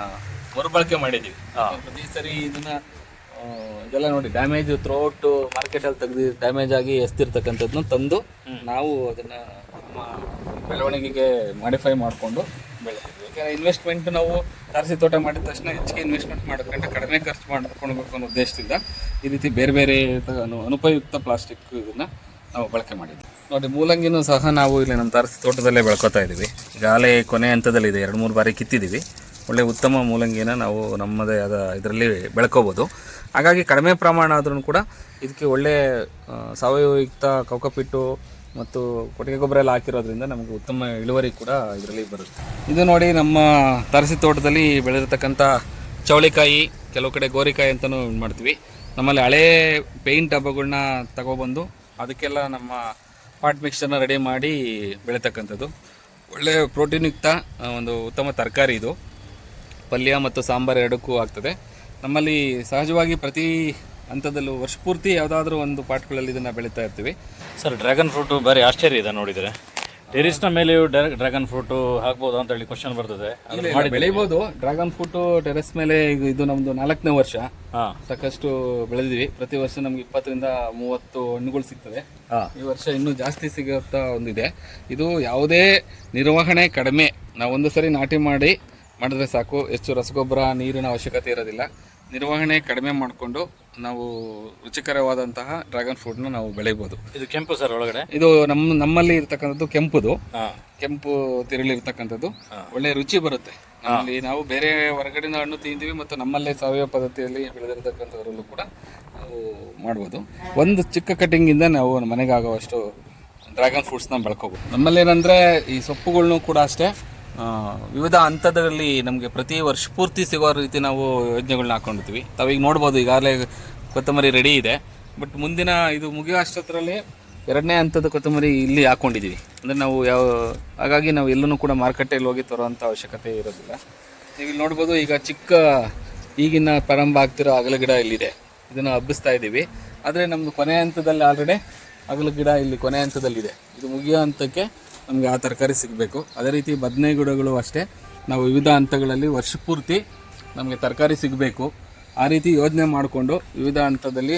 ಮರುಬಳಕೆ ಮಾಡಿದ್ದೀವಿ. ಪ್ರತಿ ಸರಿ ಇದನ್ನ ಇದೆಲ್ಲ ನೋಡಿ ಡ್ಯಾಮೇಜ್ ಥ್ರೋಟ್ ಮಾರ್ಕೆಟಲ್ಲಿ ತೆಗೆದು ಡ್ಯಾಮೇಜ್ ಆಗಿ ಎಸ್ತಿರ್ತಕ್ಕಂಥದ್ದನ್ನ ತಂದು ನಾವು ಅದನ್ನ ನಮ್ಮ ಬೆಳವಣಿಗೆಗೆ ಮಾಡಿಫೈ ಮಾಡಿಕೊಂಡು ಬೆಳೆ ಯಾಕಂದ್ರೆ ಇನ್ವೆಸ್ಟ್ಮೆಂಟ್ ನಾವು ತಾರಸಿ ತೋಟ ಮಾಡಿದ ತಕ್ಷಣ ಹೆಚ್ಚಿಗೆ ಇನ್ವೆಸ್ಟ್ಮೆಂಟ್ ಮಾಡ್ಕೊಂಡ್ರೆ ಕಡಿಮೆ ಖರ್ಚು ಮಾಡ್ಕೊಳ್ಬೇಕು ಅನ್ನೋ ಉದ್ದೇಶದಿಂದ ಈ ರೀತಿ ಬೇರೆ ಬೇರೆ ಅನುಪಯುಕ್ತ ಪ್ಲಾಸ್ಟಿಕ್ ಇದನ್ನ ನಾವು ಬಳಕೆ ಮಾಡಿದ್ವಿ. ನೋಡಿ ಮೂಲಂಗಿನೂ ಸಹ ನಾವು ಇಲ್ಲಿ ನಮ್ಮ ತಾರಸಿ ತೋಟದಲ್ಲೇ ಬೆಳ್ಕೊತಾ ಇದ್ದೀವಿ ಈಗಾಗಲೇ ಕೊನೆ ಹಂತದಲ್ಲಿದೆ ಎರಡು ಮೂರು ಬಾರಿ ಕಿತ್ತಿದ್ದೀವಿ ಒಳ್ಳೆ ಉತ್ತಮ ಮೂಲಂಗಿನ ನಾವು ನಮ್ಮದೇ ಆದ ಇದರಲ್ಲಿ ಬೆಳ್ಕೋಬೋದು. ಹಾಗಾಗಿ ಕಡಿಮೆ ಪ್ರಮಾಣ ಆದ್ರೂ ಕೂಡ ಇದಕ್ಕೆ ಒಳ್ಳೆ ಸಾವಯವಯುಕ್ತ ಕೌಕಪಿಟ್ಟು ಮತ್ತು ಕೊಟ್ಟಿಗೆ ಗೊಬ್ಬರ ಎಲ್ಲ ಹಾಕಿರೋದ್ರಿಂದ ನಮಗೆ ಉತ್ತಮ ಇಳುವರಿ ಕೂಡ ಇದರಲ್ಲಿ ಬರುತ್ತೆ. ಇದು ನೋಡಿ ನಮ್ಮ ತರಸಿ ತೋಟದಲ್ಲಿ ಬೆಳೆದಿರ್ತಕ್ಕಂಥ ಚೌಳಿಕಾಯಿ, ಕೆಲವು ಕಡೆ ಗೋರಿಕಾಯಿ ಅಂತಲೂ ಮಾಡ್ತೀವಿ. ನಮ್ಮಲ್ಲಿ ಹಳೇ ಪೇಂಟ್ ಡಬ್ಬಗಳನ್ನ ತಗೊಬಂದು ಅದಕ್ಕೆಲ್ಲ ನಮ್ಮ ಪಾಟ್ ಮಿಕ್ಸ್ಚರ್ನ ರೆಡಿ ಮಾಡಿ ಬೆಳೀತಕ್ಕಂಥದ್ದು. ಒಳ್ಳೆಯ ಪ್ರೋಟೀನ್ಯುಕ್ತ ಒಂದು ಉತ್ತಮ ತರಕಾರಿ ಇದು. ಪಲ್ಯ ಮತ್ತು ಸಾಂಬಾರು ಎರಡಕ್ಕೂ ಆಗ್ತದೆ. ನಮ್ಮಲ್ಲಿ ಸಹಜವಾಗಿ ಪ್ರತಿ ಹಂತದಲ್ಲೂ ವರ್ಷ ಪೂರ್ತಿ ಯಾವುದಾದ್ರೂ ಒಂದು ಪಾಟ್ಗಳಲ್ಲಿ ಇದನ್ನು ಬೆಳೀತಾ ಇರ್ತೀವಿ. ಸರ್ ಡ್ರ್ಯಾಗನ್ ಫ್ರೂಟು ಭಾರಿ ಆಶ್ಚರ್ಯ ಇದೆ ನೋಡಿದರೆ. ಟೆರಿಸ್ನ ಮೇಲೆಯೂ ಡ್ರ್ಯಾಗನ್ ಫ್ರೂಟು ಹಾಕ್ಬೋದು ಅಂತ ಹೇಳಿ ಕ್ವಶನ್ ಬರ್ತದೆ. ಬೆಳಿಬೋದು. ಡ್ರ್ಯಾಗನ್ ಫ್ರೂಟು ಟೆರೆಸ್ ಮೇಲೆ ಇದು ನಮ್ಮದು ನಾಲ್ಕನೇ ವರ್ಷ. ಹಾಂ. ಸಾಕಷ್ಟು ಬೆಳೆದಿವಿ ಪ್ರತಿ ವರ್ಷ ನಮ್ಗೆ ಇಪ್ಪತ್ತರಿಂದ ಮೂವತ್ತು ಹಣ್ಣುಗಳು ಸಿಗ್ತದೆ ಈ ವರ್ಷ ಇನ್ನೂ ಜಾಸ್ತಿ ಸಿಗುತ್ತಾ ಒಂದಿದೆ. ಇದು ಯಾವುದೇ ನಿರ್ವಹಣೆ ಕಡಿಮೆ. ನಾವು ಒಂದು ಸರಿ ನಾಟಿ ಮಾಡಿ ಮಾಡಿದ್ರೆ ಸಾಕು. ಹೆಚ್ಚು ರಸಗೊಬ್ಬರ ನೀರಿನ ಅವಶ್ಯಕತೆ ಇರೋದಿಲ್ಲ. ನಿರ್ವಹಣೆ ಕಡಿಮೆ ಮಾಡಿಕೊಂಡು ನಾವು ರುಚಿಕರವಾದಂತಹ ಡ್ರ್ಯಾಗನ್ ಫ್ರೂಟ್ನ ನಾವು ಬೆಳೆಯಬಹುದು. ಇದು ಕೆಂಪು ಸರ್ ಒಳಗಡೆ? ಇದು ನಮ್ಮ ನಮ್ಮಲ್ಲಿ ಇರ್ತಕ್ಕಂಥದ್ದು ಕೆಂಪುದು. ಕೆಂಪು ಕೆಂಪು ತಿರುಳಿರ್ತಕ್ಕಂಥದ್ದು ಒಳ್ಳೆ ರುಚಿ ಬರುತ್ತೆ. ನಮ್ಮಲ್ಲಿ ನಾವು ಬೇರೆ ಹೊರಗಡೆಯಿಂದ ಹಣ್ಣು ತಿಂತೀವಿ ಮತ್ತು ನಮ್ಮಲ್ಲೇ ಸಾವಯವ ಪದ್ಧತಿಯಲ್ಲಿ ಬೆಳೆದಿರ್ತಕ್ಕಂಥದ್ರಲ್ಲೂ ಕೂಡ ನಾವು ಮಾಡ್ಬೋದು. ಒಂದು ಚಿಕ್ಕ ಕಟಿಂಗಿಂದ ನಾವು ಮನೆಗೆ ಆಗುವಷ್ಟು ಡ್ರ್ಯಾಗನ್ ಫ್ರೂಟ್ಸ್ನ ಬೆಳ್ಕೋಬೋದು. ನಮ್ಮಲ್ಲಿ ಏನಂದರೆ ಈ ಸೊಪ್ಪುಗಳನ್ನೂ ಕೂಡ ಅಷ್ಟೇ. ವಿವಿಧ ಹಂತದಲ್ಲಿ ನಮಗೆ ಪ್ರತಿ ವರ್ಷ ಪೂರ್ತಿ ಸಿಗೋ ರೀತಿ ನಾವು ಯೋಜನೆಗಳನ್ನ ಹಾಕೊಂಡಿರ್ತೀವಿ ತಾವೀಗ ನೋಡ್ಬೋದು, ಈಗಾಗಲೇ ಕೊತ್ತಂಬರಿ ರೆಡಿ ಇದೆ. ಬಟ್ ಮುಂದಿನ ಇದು ಮುಗಿಯೋ ಅಷ್ಟೊತ್ತರಲ್ಲಿ ಎರಡನೇ ಹಂತದ ಕೊತ್ತಂಬರಿ ಇಲ್ಲಿ ಹಾಕೊಂಡಿದ್ದೀವಿ ಅಂದರೆ ನಾವು ಯಾವ, ಹಾಗಾಗಿ ನಾವು ಎಲ್ಲೂ ಕೂಡ ಮಾರುಕಟ್ಟೆಯಲ್ಲಿ ಹೋಗಿ ತರೋವಂಥ ಅವಶ್ಯಕತೆ ಇರೋದಿಲ್ಲ. ನೀವು ಇಲ್ಲಿ ನೋಡ್ಬೋದು, ಈಗ ಚಿಕ್ಕ ಈಗಿನ ಪ್ರಾರಂಭ ಆಗ್ತಿರೋ ಅಗಲ ಗಿಡ ಇಲ್ಲಿದೆ. ಇದನ್ನು ಹಬ್ಬಿಸ್ತಾ ಇದ್ದೀವಿ. ಆದರೆ ನಮ್ಮದು ಕೊನೆ ಹಂತದಲ್ಲಿ ಆಲ್ರೆಡಿ ಅಗಲ ಗಿಡ ಇಲ್ಲಿ ಕೊನೆ ಹಂತದಲ್ಲಿದೆ. ಇದು ಮುಗಿಯೋ ಹಂತಕ್ಕೆ ನಮಗೆ ಆ ತರಕಾರಿ ಸಿಗಬೇಕು. ಅದೇ ರೀತಿ ಬದನೆ ಗಿಡಗಳು ಅಷ್ಟೇ. ನಾವು ವಿವಿಧ ಹಂತಗಳಲ್ಲಿ ವರ್ಷ ಪೂರ್ತಿ ನಮಗೆ ತರಕಾರಿ ಸಿಗಬೇಕು. ಆ ರೀತಿ ಯೋಜನೆ ಮಾಡಿಕೊಂಡು ವಿವಿಧ ಹಂತದಲ್ಲಿ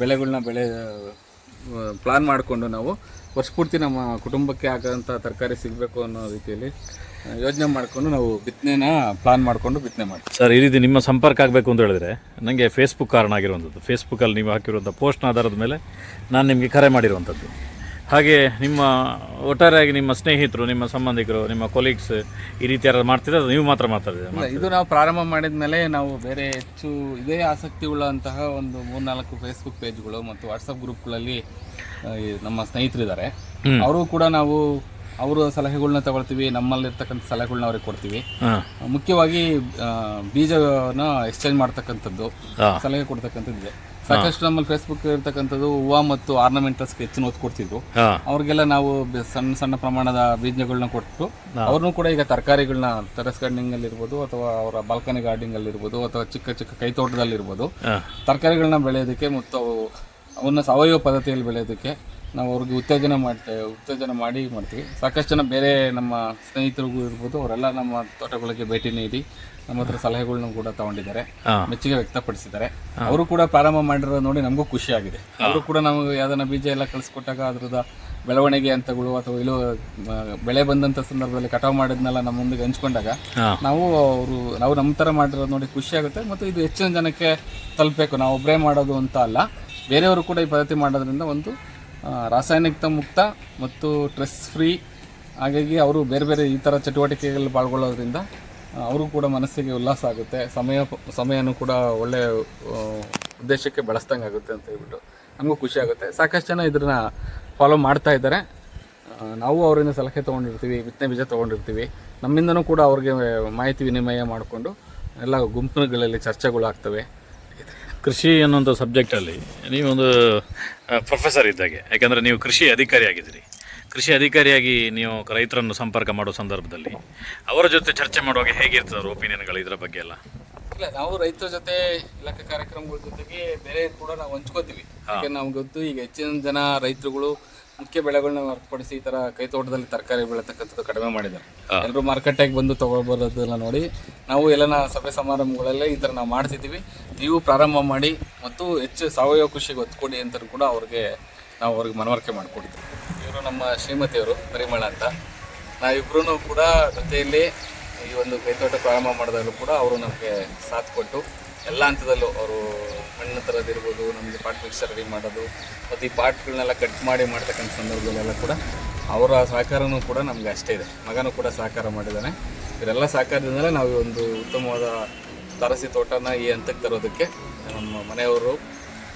ಬೆಳೆಗಳನ್ನ ಬೆಳೆ ಪ್ಲಾನ್ ಮಾಡಿಕೊಂಡು ನಾವು ವರ್ಷ ಪೂರ್ತಿ ನಮ್ಮ ಕುಟುಂಬಕ್ಕೆ ಆಗೋಂಥ ತರಕಾರಿ ಸಿಗಬೇಕು ಅನ್ನೋ ರೀತಿಯಲ್ಲಿ ಯೋಜನೆ ಮಾಡಿಕೊಂಡು ನಾವು ಬಿತ್ತನೆನ ಪ್ಲಾನ್ ಮಾಡಿಕೊಂಡು ಬಿತ್ತನೆ ಮಾಡ್ತೀವಿ. ಸರ್, ಈ ರೀತಿ ನಿಮ್ಮ ಸಂಪರ್ಕ ಆಗಬೇಕು ಅಂತ ಹೇಳಿದ್ರೆ ನನಗೆ ಫೇಸ್ಬುಕ್ ಕಾರಣ ಆಗಿರುವಂಥದ್ದು. ಫೇಸ್ಬುಕ್ಕಲ್ಲಿ ನೀವು ಹಾಕಿರುವಂಥ ಪೋಸ್ಟ್ನ ಆಧಾರದ ಮೇಲೆ ನಾನು ನಿಮಗೆ ಕರೆ ಮಾಡಿರುವಂಥದ್ದು. ಹಾಗೆ ನಿಮ್ಮ ಒಟ್ಟಾರೆಯಾಗಿ ನಿಮ್ಮ ಸ್ನೇಹಿತರು ನಿಮ್ಮ ಸಂಬಂಧಿಕರು ನಿಮ್ಮ ಕೊಲೀಗ್ಸ್ ಈ ರೀತಿ ಯಾರು ಮಾಡ್ತಿದ್ರೆ ಅದು ನೀವು ಮಾತ್ರ ಮಾತಾಡಿದ್ರೆ ಇದು ನಾವು ಪ್ರಾರಂಭ ಮಾಡಿದ ಮೇಲೆ ನಾವು ಬೇರೆ ಹೆಚ್ಚು ಇದೇ ಆಸಕ್ತಿ ಉಳ್ಳಂತಹ ಒಂದು ಮೂರ್ನಾಲ್ಕು ಫೇಸ್ಬುಕ್ ಪೇಜ್ಗಳು ಮತ್ತು ವಾಟ್ಸಪ್ ಗ್ರೂಪ್ಗಳಲ್ಲಿ ನಮ್ಮ ಸ್ನೇಹಿತರಿದ್ದಾರೆ. ಅವರು ಕೂಡ ನಾವು ಅವರ ಸಲಹೆಗಳನ್ನ ತಗೊಳ್ತೀವಿ ನಮ್ಮಲ್ಲಿರ್ತಕ್ಕಂಥ ಸಲಹೆಗಳನ್ನ ಅವ್ರಿಗೆ ಕೊಡ್ತೀವಿ. ಮುಖ್ಯವಾಗಿ ಬೀಜನ ಎಕ್ಸ್ಚೇಂಜ್ ಮಾಡ್ತಕ್ಕಂಥದ್ದು ಸಲಹೆ ಕೊಡ್ತಕ್ಕಂಥದ್ದು ಸಾಕಷ್ಟು ನಮ್ಮಲ್ಲಿ ಫೇಸ್ಬುಕ್ ಇರ್ತಕ್ಕಂಥದ್ದು ಹೂವು ಮತ್ತು ಆರ್ನಮೆಂಟಲ್ಸ್ ಹೆಚ್ಚಿನ ಒತ್ತು ಕೊಡ್ತಿದ್ವು ಹಾಂ. ಅವ್ರಿಗೆಲ್ಲ ನಾವು ಬೆ- ಸಣ್ಣ ಸಣ್ಣ ಪ್ರಮಾಣದ ಬೀಜಗಳನ್ನ ಕೊಟ್ಟು ಅವ್ರನ್ನೂ ಕೂಡ ಈಗ ತರಕಾರಿಗಳನ್ನ ಟೆರೆಸ್ ಗಾರ್ಡನಿಂಗ್ ಅಲ್ಲಿ ಇರ್ಬೋದು ಅಥವಾ ಅವರ ಬಾಲ್ಕನಿ ಗಾರ್ಡನಿಂಗ್ ಅಲ್ಲಿ ಇರ್ಬೋದು ಅಥವಾ ಚಿಕ್ಕ ಚಿಕ್ಕ ಕೈ ತೋಟದಲ್ಲಿ ಇರ್ಬೋದು. ತರಕಾರಿಗಳನ್ನ ಬೆಳೆಯೋದಕ್ಕೆ ಮತ್ತು ಅವು ಅವನ್ನ ಸಾವಯವ ಪದ್ಧತಿಯಲ್ಲಿ ಬೆಳೆಯೋದಕ್ಕೆ ನಾವು ಅವ್ರಿಗೆ ಉತ್ತೇಜನ ಮಾಡ್ತೇವೆ ಉತ್ತೇಜನ ಮಾಡಿ ಮಾಡ್ತೀವಿ. ಸಾಕಷ್ಟು ಜನ ಬೇರೆ ನಮ್ಮ ಸ್ನೇಹಿತರಿಗೂ ಇರ್ಬೋದು ಅವರೆಲ್ಲ ನಮ್ಮ ತೋಟಗಳಿಗೆ ಭೇಟಿ ನೀಡಿ ನಮ್ಮ ಹತ್ರ ಸಲಹೆಗಳನ್ನ ಕೂಡ ತಗೊಂಡಿದ್ದಾರೆ. ಮೆಚ್ಚುಗೆ ವ್ಯಕ್ತಪಡಿಸಿದ್ದಾರೆ. ಅವರು ಕೂಡ ಪ್ರಾರಂಭ ಮಾಡಿರೋದು ನೋಡಿ ನಮಗೂ ಖುಷಿ ಆಗಿದೆ. ಅವರು ಕೂಡ ನಮಗೆ ಯಾವ್ದನ್ನ ಬೀಜ ಎಲ್ಲ ಕಳಿಸ್ಕೊಟ್ಟಾಗ ಅದ್ರದ ಬೆಳವಣಿಗೆ ಹಂತಗಳು ಅಥವಾ ಇಲ್ಲೋ ಬೆಳೆ ಬಂದಂತ ಸಂದರ್ಭದಲ್ಲಿ ಕಟಾವು ಮಾಡಿದ್ನೆಲ್ಲ ನಮ್ಮ ಮುಂದೆ ಹಂಚ್ಕೊಂಡಾಗ ನಾವು ಅವರು ನಾವು ನಮ್ಮ ತರ ಮಾಡಿರೋದು ನೋಡಿ ಖುಷಿ ಆಗುತ್ತೆ ಮತ್ತು ಇದು ಹೆಚ್ಚಿನ ಜನಕ್ಕೆ ತಲುಪಬೇಕು. ನಾವು ಒಬ್ಬರೇ ಮಾಡೋದು ಅಂತ ಅಲ್ಲ ಬೇರೆಯವರು ಕೂಡ ಈ ಪದ್ಧತಿ ಮಾಡೋದ್ರಿಂದ ಒಂದು ರಾಸಾಯನಿಕ ಮುಕ್ತ ಮತ್ತು ಸ್ಟ್ರೆಸ್ ಫ್ರೀ ಹಾಗಾಗಿ ಅವರು ಬೇರೆ ಬೇರೆ ಈ ಥರ ಚಟುವಟಿಕೆಗಳಲ್ಲಿ ಪಾಲ್ಗೊಳ್ಳೋದ್ರಿಂದ ಅವರು ಕೂಡ ಮನಸ್ಸಿಗೆ ಉಲ್ಲಾಸ ಆಗುತ್ತೆ. ಸಮಯ, ಸಮಯನೂ ಕೂಡ ಒಳ್ಳೆ ಉದ್ದೇಶಕ್ಕೆ ಬಳಸ್ದಂಗೆ ಆಗುತ್ತೆ ಅಂತ ಹೇಳ್ಬಿಟ್ಟು ನಮಗೂ ಖುಷಿ ಆಗುತ್ತೆ. ಸಾಕಷ್ಟು ಜನ ಇದನ್ನ ಫಾಲೋ ಮಾಡ್ತಾ ಇದ್ದಾರೆ. ನಾವು ಅವರಿಂದ ಸಲಹೆ ತೊಗೊಂಡಿರ್ತೀವಿ ಬಿತ್ತನೆ ಬೀಜ ತೊಗೊಂಡಿರ್ತೀವಿ. ನಮ್ಮಿಂದನೂ ಕೂಡ ಅವ್ರಿಗೆ ಮಾಹಿತಿ ವಿನಿಮಯ ಮಾಡಿಕೊಂಡು ಎಲ್ಲ ಗುಂಪುಗಳಲ್ಲಿ ಚರ್ಚೆಗಳು ಆಗ್ತವೆ. ಕೃಷಿ ಒಂದು ಸಬ್ಜೆಕ್ಟಲ್ಲಿ ನೀವೊಂದು ಪ್ರೊಫೆಸರ್ ಇದ್ದಾಗೆ. ಯಾಕಂದರೆ ನೀವು ಕೃಷಿ ಅಧಿಕಾರಿ ಆಗಿದ್ದೀರಿ. ಕೃಷಿ ಅಧಿಕಾರಿಯಾಗಿ ನೀವು ರೈತರನ್ನು ಸಂಪರ್ಕ ಮಾಡೋ ಸಂದರ್ಭದಲ್ಲಿ ಅವರ ಜೊತೆ ಚರ್ಚೆ ಮಾಡುವಾಗ ಹೇಗಿರ್ತದೆ ಅವ್ರ ಒಪಿನಿಯನ್ಗಳು ಇದರ ಬಗ್ಗೆ ಎಲ್ಲ? ಇಲ್ಲ ನಾವು ರೈತರ ಜೊತೆ ಇಲಾಖೆ ಕಾರ್ಯಕ್ರಮಗಳ ಜೊತೆಗೆ ಬೇರೆ ಕೂಡ ನಾವು ಹಂಚ್ಕೋತೀವಿ. ಯಾಕೆ ನಮ್ಗೆ ಗೊತ್ತು ಈಗ ಹೆಚ್ಚಿನ ಜನ ರೈತರುಗಳು ಮುಖ್ಯ ಬೆಳೆಗಳನ್ನ ಹೊರತುಪಡಿಸಿ ಈ ತರ ಕೈ ತೋಟದಲ್ಲಿ ತರಕಾರಿ ಬೆಳೆತಕ್ಕಂಥದ್ದು ಕಡಿಮೆ ಮಾಡಿದ್ದಾರೆ. ಎಲ್ಲರೂ ಮಾರ್ಕೆಟಾಗಿ ಬಂದು ತಗೊಳ್ಬರೋದೆಲ್ಲ ನೋಡಿ ನಾವು ಎಲ್ಲನ ಸಭೆ ಸಮಾರಂಭಗಳಲ್ಲೇ ಈ ತರ ನಾವು ಮಾಡ್ತಿದ್ದೀವಿ. ನೀವು ಪ್ರಾರಂಭ ಮಾಡಿ ಮತ್ತು ಹೆಚ್ಚು ಸಾವಯವ ಕೃಷಿಗೆ ಒತ್ತು ಕೊಡಿ ಅಂತ ಕೂಡ ಅವ್ರಿಗೆ ನಾವು ಅವ್ರಿಗೆ ಮನವರಿಕೆ ಮಾಡಿಕೊಡ್ತೀವಿ ಇವರು ನಮ್ಮ ಶ್ರೀಮತಿಯವರು ಪರಿಮಳ ಅಂತ. ನಾವಿಬ್ಬರೂ ಕೂಡ ಜೊತೆಯಲ್ಲಿ ಈ ಒಂದು ಕೈತೋಟ ಪ್ರಾರಂಭ ಮಾಡಿದಾಗಲೂ ಕೂಡ ಅವರು ನಮಗೆ ಸಾಥ್ ಕೊಟ್ಟು ಎಲ್ಲ ಹಂತದಲ್ಲೂ ಅವರು ಮಣ್ಣು ಥರದಿರ್ಬೋದು ನಮಗೆ ಪಾಟ್ ಮಿಕ್ಸರ್ ರೆಡಿ ಮಾಡೋದು ಮತ್ತು ಈ ಪಾಟ್ಗಳನ್ನೆಲ್ಲ ಕಟ್ ಮಾಡಿ ಮಾಡ್ತಕ್ಕಂಥ ಸಂದರ್ಭದಲ್ಲೆಲ್ಲ ಕೂಡ ಅವರ ಸಹಕಾರನೂ ಕೂಡ ನಮಗೆ ಅಷ್ಟೇ ಇದೆ. ಮಗನೂ ಕೂಡ ಸಹಕಾರ ಮಾಡಿದ್ದಾನೆ. ಇವರೆಲ್ಲ ಸಹಕಾರದಿಂದಲೇ ನಾವು ಈ ಒಂದು ಉತ್ತಮವಾದ ತಾರಸಿ ತೋಟನ ಈ ಹಂತಕ್ಕೆ ತರೋದಕ್ಕೆ ನಮ್ಮ ಮನೆಯವರು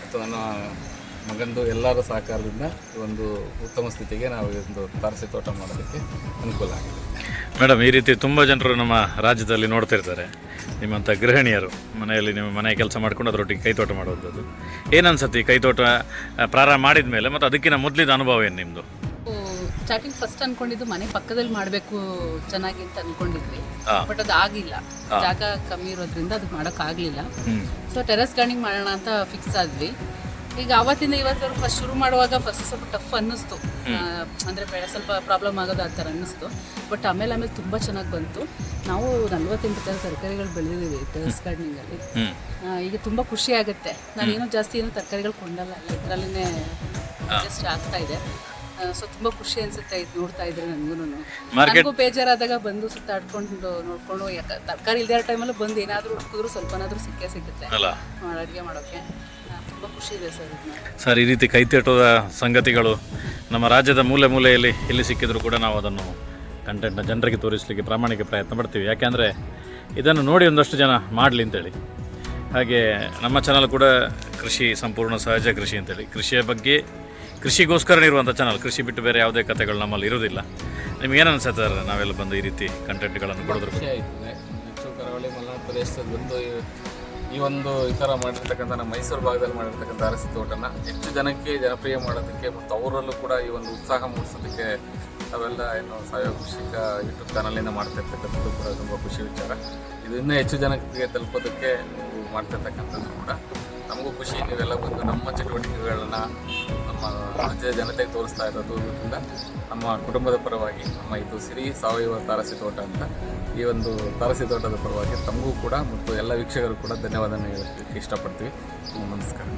ಮತ್ತು ನನ್ನ ಮಗಂದು ಎಲ್ಲರ ಸಹಕಾರದಿಂದ ಒಂದು ಉತ್ತಮ ಸ್ಥಿತಿಗೆ ನಾವು ಒಂದು ತಾರಸಿ ತೋಟ ಮಾಡೋದಕ್ಕೆ ಅನುಕೂಲ ಆಗಿದೆ. ಮೇಡಮ್ ಈ ರೀತಿ ತುಂಬ ಜನರು ನಮ್ಮ ರಾಜ್ಯದಲ್ಲಿ ನೋಡ್ತಿರ್ತಾರೆ ನಿಮ್ಮಂಥ ಗೃಹಿಣಿಯರು ಮನೆಯಲ್ಲಿ ನಿಮ್ಮ ಮನೆ ಕೆಲಸ ಮಾಡ್ಕೊಂಡು ಅದರೊಟ್ಟಿಗೆ ಕೈತೋಟ ಮಾಡುವಂಥದ್ದು. ಏನನ್ಸತ್ತೆ ಈ ಕೈತೋಟ ಪ್ರಾರಂಭ ಮಾಡಿದ ಮೇಲೆ ಮತ್ತು ಅದಕ್ಕಿಂತ ಮೊದಲಿದ ಅನುಭವ ಏನು ನಿಮ್ಮದು ಸ್ಟಾರ್ಟಿಂಗ್ ಫಸ್ಟ್ ಅನ್ಕೊಂಡಿದ್ದು ಮನೆ ಪಕ್ಕದಲ್ಲಿ ಮಾಡಬೇಕು ಚೆನ್ನಾಗಿ ಅಂತ ಅನ್ಕೊಂಡಿದ್ವಿ. ಬಟ್ ಅದು ಆಗಿಲ್ಲ. ಜಾಗ ಕಮ್ಮಿ ಇರೋದ್ರಿಂದ ಅದು ಮಾಡೋಕ್ಕಾಗಲಿಲ್ಲ. ಸೊ ಟೆರೆಸ್ ಗಾರ್ಡನಿಂಗ್ ಮಾಡೋಣ ಅಂತ ಫಿಕ್ಸ್ ಆದ್ವಿ. ಈಗ ಅವತ್ತಿಂದ ಇವತ್ತವರೆಗೂ ಫಸ್ಟ್ ಶುರು ಮಾಡುವಾಗ ಫಸ್ಟ್ ಸ್ವಲ್ಪ ಟಫ್ ಅನ್ನಿಸ್ತು. ಅಂದರೆ ಬೆಳೆ ಸ್ವಲ್ಪ ಪ್ರಾಬ್ಲಮ್ ಆಗೋದು ಆ ಥರ ಅನ್ನಿಸ್ತು. ಬಟ್ ಆಮೇಲೆ ಆಮೇಲೆ ತುಂಬ ಚೆನ್ನಾಗಿ ಬಂತು. ನಾವು ನಲ್ವತ್ತೆಂಟು ಥರ ತರಕಾರಿಗಳು ಬೆಳೆದಿದ್ದೀವಿ ಟೆರೆಸ್ ಗಾರ್ಡನಿಂಗಲ್ಲಿ ಈಗ ತುಂಬ ಖುಷಿ ಆಗುತ್ತೆ. ನಾನೇನು ಜಾಸ್ತಿ ಏನು ತರಕಾರಿಗಳು ಕೊಂಡಲ್ಲ. ಇದರಲ್ಲೇ ಅಡ್ಜಸ್ಟ್ ಆಗ್ತಾ ಇದೆ. ಸೊ ತುಂಬ ಖುಷಿ ಅನ್ಸುತ್ತೆ ಇದು ನೋಡ್ತಾ ಇದ್ರೆ ನನ್ಗೂನು. ನನಗೂ ಬೇಜಾರಾದಾಗ ಬಂದು ಸುತ್ತಾಡ್ಕೊಂಡು ನೋಡ್ಕೊಂಡು ಯಾಕೆ ತರಕಾರಿ ಇಲ್ದೇ ಟೈಮಲ್ಲಿ ಬಂದು ಏನಾದರೂ ಹುಡುಕಿದ್ರು ಸ್ವಲ್ಪನಾದ್ರೂ ಸಿಕ್ಕೇ ಸಿಗುತ್ತೆ ಅಡುಗೆ ಮಾಡೋಕ್ಕೆ. ತುಂಬ ಖುಷಿ ಇದೆ ಸರ್. ಸರ್ ಈ ರೀತಿ ಕೈತೋಟದ ಸಂಗತಿಗಳು ನಮ್ಮ ರಾಜ್ಯದ ಮೂಲೆ ಮೂಲೆಯಲ್ಲಿ ಎಲ್ಲಿ ಸಿಕ್ಕಿದ್ರು ಕೂಡ ನಾವು ಅದನ್ನು ಕಂಟೆಂಟ್ನ ಜನರಿಗೆ ತೋರಿಸಲಿಕ್ಕೆ ಪ್ರಾಮಾಣಿಕ ಪ್ರಯತ್ನ ಪಡ್ತೀವಿ. ಯಾಕೆಂದರೆ ಇದನ್ನು ನೋಡಿ ಒಂದಷ್ಟು ಜನ ಮಾಡಲಿ ಅಂತೇಳಿ. ಹಾಗೆ ನಮ್ಮ ಚಾನಲ್ ಕೂಡ ಕೃಷಿ ಸಂಪೂರ್ಣ ಸಹಜ ಕೃಷಿ ಅಂತೇಳಿ. ಕೃಷಿಯ ಬಗ್ಗೆ ಕೃಷಿಗೋಸ್ಕರ ಇರುವಂಥ ಚಾನಲ್ ಕೃಷಿ ಬಿಟ್ಟು ಬೇರೆ ಯಾವುದೇ ಕಥೆಗಳು ನಮ್ಮಲ್ಲಿ ಇರೋದಿಲ್ಲ ನಿಮಗೇನು ಅನಿಸುತ್ತೆ ಸರ್ ನಾವೆಲ್ಲ ಬಂದು ಈ ರೀತಿ ಕಂಟೆಂಟ್ಗಳನ್ನು ಕೊಡೋದ್ರ ಬಗ್ಗೆ? ಕರಾವಳಿ ಮಲೆನಾಡು ಪ್ರದೇಶದಲ್ಲಿ ಬಂದು ಈ- ಒಂದು ಈ ಥರ ಮಾಡಿರ್ತಕ್ಕಂಥ ನಮ್ಮ ಮೈಸೂರು ಭಾಗದಲ್ಲಿ ಮಾಡಿರ್ತಕ್ಕಂಥ ಅರಸಿ ತೋಟನ ಹೆಚ್ಚು ಜನಕ್ಕೆ ಜನಪ್ರಿಯ ಮಾಡೋದಕ್ಕೆ ಮತ್ತು ಅವರಲ್ಲೂ ಕೂಡ ಈ ಒಂದು ಉತ್ಸಾಹ ಮೂಡಿಸೋದಕ್ಕೆ ಅವೆಲ್ಲ ಏನು ಸಾವಯವ ಕೃಷಿಕ ಯೂಟ್ಯೂಬ್ ಚಾನಲಿಂದ ಮಾಡ್ತಿರ್ತಕ್ಕಂಥದ್ದು ಕೂಡ ತುಂಬ ಖುಷಿ ವಿಚಾರ. ಇದು ಹೆಚ್ಚು ಜನಕ್ಕೆ ತಲುಪೋದಕ್ಕೆ ನೀವು ಮಾಡ್ತಿರ್ತಕ್ಕಂಥದ್ದು ಕೂಡ ನಮಗೂ ಖುಷಿ. ನೀವೆಲ್ಲ ಬಂದು ನಮ್ಮ ಚಟುವಟಿಕೆಗಳನ್ನ ನಮ್ಮ ರಾಜ್ಯದ ಜನತೆಗೆ ತೋರಿಸ್ತಾ ಇರೋದು. ಇದರಿಂದ ನಮ್ಮ ಕುಟುಂಬದ ಪರವಾಗಿ ನಮ್ಮ ಇದು ಸಿರಿ ಸಾವಯವ ತಾರಸಿ ತೋಟ ಅಂತ ಈ ಒಂದು ತಾರಸಿ ತೋಟದ ಪರವಾಗಿ ತಮಗೂ ಕೂಡ ಮತ್ತು ಎಲ್ಲ ವೀಕ್ಷಕರು ಕೂಡ ಧನ್ಯವಾದ ಇಷ್ಟಪಡ್ತೀವಿ. ನಮಸ್ಕಾರ.